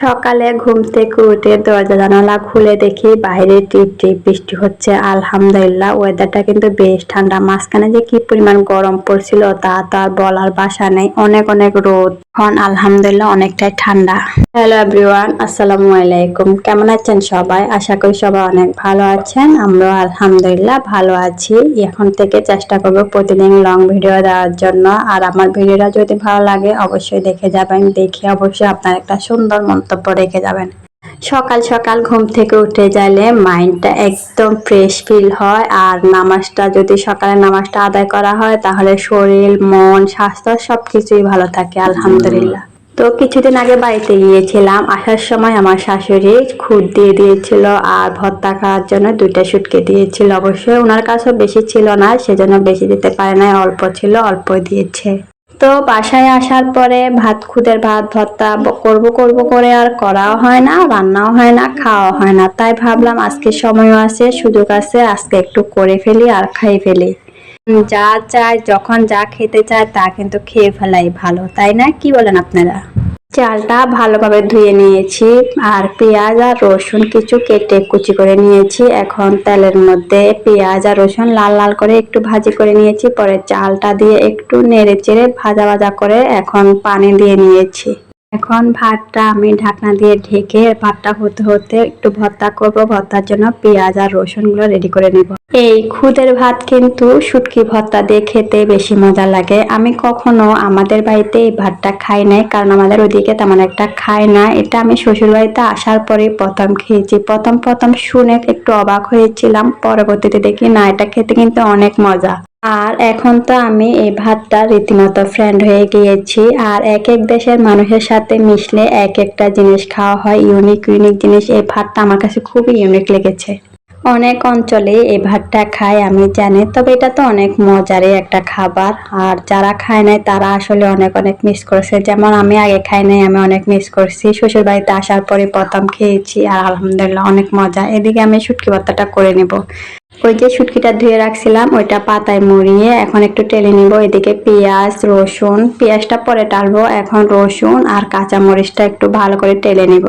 সকালে ঘুম থেকে উঠে দরজা জানালা খুলে দেখি বাইরে টিপ টিপ বৃষ্টি হচ্ছে। আলহামদুলিল্লাহ ওয়েদারটা কিন্তু বেশ ঠান্ডা। মাঝখানে যে কি পরিমাণ গরম পড়ছিল তা তো আর বলার বাসা নেই। অনেক অনেক রোদ। এখন আলহামদুলিল্লাহ অনেকটাই ঠান্ডা। হ্যালো এভরিওয়ান আসসালামু আলাইকুম। কেমন আছেন সবাই? আশা করি সবাই অনেক ভালো আছেন। আমরাও আলহামদুলিল্লাহ ভালো আছি। এখন থেকে চেষ্টা করব প্রতিদিন লং ভিডিও দেওয়ার জন্য। আর আমার ভিডিওটা যদি ভালো লাগে, অবশ্যই দেখে যাবেন। দেখে অবশ্যই আপনার একটা সুন্দর মন্তব্য রেখে যাবেন। সকাল সকাল ঘুম থেকে উঠে যাইলে মাইন্ডটা একদম ফ্রেশ ফিল হয়। আর নামাজটা যদি সকালে নামাজটা আদায় করা হয়, তাহলে শরীর, মন, স্বাস্থ্য সব কিছুই ভালো থাকে, আলহামদুলিল্লাহ। তো কিছুদিন আগে বাড়িতে গিয়েছিলাম। আসার সময় আমার শাশুড়ি খুদ দিয়ে দিয়েছিল আর ভর্তা খাওয়ার জন্য দুইটা শুটকে দিয়েছিল। অবশ্যই ওনার কাছেও বেশি ছিল না, সেজন্য বেশি দিতে পারে না অল্প ছিল অল্প দিয়েছে। তো বাসায় আসার পরে ভাত, খুদের ভাত, ভর্তা করব করব করে আর করাও হয় না, রান্নাও হয় না খাওয়া হয় না। তাই ভাবলাম আজকে সময়ও আছে, সুযোগ আছে, আজকে একটু করে ফেলি আর খাই ফেলি। যা চায়, যখন যা খেতে চায় তা কিন্তু খেয়ে ফেলাই ভালো, তাই না? কি বলেন আপনারা? চালটা ভালোভাবে ধুয়ে নিয়েছি আর পেঁয়াজ আর রসুন কিছু কেটে কুচি করে নিয়েছি। এখন তেলের মধ্যে পেঁয়াজ আর রসুন লাল লাল করে একটু ভাজি করে নিয়েছি। পরে চালটা দিয়ে একটু নেড়ে চেড়ে ভাজা ভাজা করে এখন পানি দিয়ে নিয়েছি। এখন ভাতটা আমি ঢাকনা দিয়ে ঢেকে ভাতটা হতে হতে একটু ভর্তা করব। ভর্তার জন্য পেঁয়াজ আর রসুনগুলো রেডি করে নেব। এই খুদের ভাত কিন্তু শুটকি ভর্তা দিয়ে খেতে বেশি মজা লাগে। আমি কখনো আমাদের বাড়িতে এই ভাতটা খাই নাই, কারণ আমাদের ওদিকে তেমন একটা খাই না। এটা আমি শ্বশুর বাড়িতে আসার পরে প্রথম খেয়েছি। প্রথম প্রথম শুনে একটু অবাক হয়েছিলাম, পরবর্তীতে দেখি না, এটা খেতে কিন্তু অনেক মজা। আর এখন তো আমি এই ভাতটা রীতিমতো ফ্রেন্ড হয়ে গিয়েছি। আর এক এক দেশের মানুষের সাথে মিশলে এক একটা জিনিস খাওয়া হয়। ইউনিক ইউনিক জিনিস। এই ভাতটা আমার কাছে খুবই ইউনিক লেগেছে। অনেক অঞ্চলে এই ভাতটা খায়, আমি জানি। তবে এটা তো অনেক মজারই একটা খাবার। আর যারা খায় নাই, তারা আসলে অনেক অনেক মিস করছে। যেমন আমি আগে খাই নাই, আমি অনেক মিস করছি। শ্বশুর বাড়িতে আসার পরে প্রথম খেয়েছি, আর আলহামদুলিল্লাহ অনেক মজা। এদিকে আমি শুটকি ভর্তাটা করে নেব। ওই যে শুটকিটা ধুয়ে রাখছিলাম, ওইটা পাতায় মুড়িয়ে এখন একটু টেলে নিব। এদিকে পেঁয়াজ, রসুন, পেঁয়াজটা পরে টালবো। এখন রসুন আর কাঁচামরিচটা একটু ভালো করে টেলে নিব।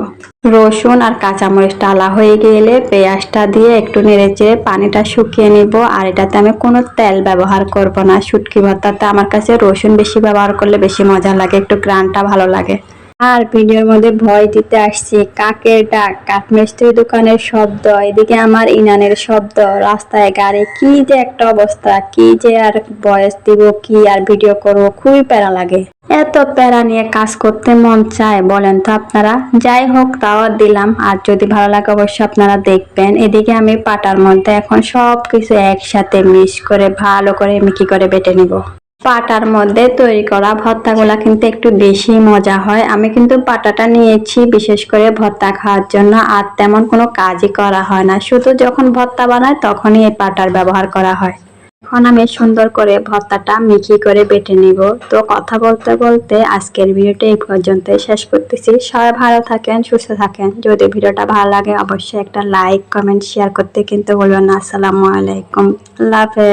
রসুন আর কাঁচামরিচ টালা হয়ে গেলে পেঁয়াজটা দিয়ে একটু নেড়ে চেড়ে পানিটা শুকিয়ে নিব। আর এটাতে আমি কোনো তেল ব্যবহার করব না। শুটকি ভর্তাতে আমার কাছে রসুন বেশি ব্যবহার করলে বেশি মজা লাগে, একটু গ্রানটা ভালো লাগে। আর ভিডিওর মধ্যে ভয় দিতে আসছি। কাকের ডাক, কাঠমিস্ত্রি দোকানের শব্দ, এদিকে আমার ইনানের শব্দ, রাস্তায় গাড়ি, কি যে একটা অবস্থা, কি যে আর বয়স দিব, কি আর ভিডিও করব, খুবই প্যারা লাগে। এত প্যারা নিয়ে কাজ করতে মন চায় বলেন তো আপনারা। যাই হোক, তাও দিলাম। আর যদি ভালো লাগে অবশ্যই আপনারা দেখবেন। এদিকে আমি পাটার মধ্যে এখন সব কিছু একসাথে মিক্স করে, ভালো করে মিকি করে বেটে নিব? পাটার মধ্যে তৈরি করা ভর্তাগুলা কিন্তু একটু বেশি মজা হয়। আমি কিন্তু পাটাটা নিয়েছি, বিশেষ করে ভর্তা খাওয়ার জন্য, আর তেমন কোনো কাজই করা হয় না। শুধু যখন ভর্তা বানায়, তখনই এই পাটার ব্যবহার করা হয়। এখন আমি সুন্দর করে ভর্তাটা মিহি করে বেটে নিব। তো কথা বলতে বলতে আজকের ভিডিওটা এই পর্যন্তই শেষ করতেছি। সবাই ভালো থাকেন, সুস্থ থাকেন। যদি ভিডিওটা ভালো লাগে, অবশ্যই একটা লাইক, কমেন্ট, শেয়ার করতে কিন্তু বলবেন আসসালামু আলাইকুম। আল্লাহ হাফেজ।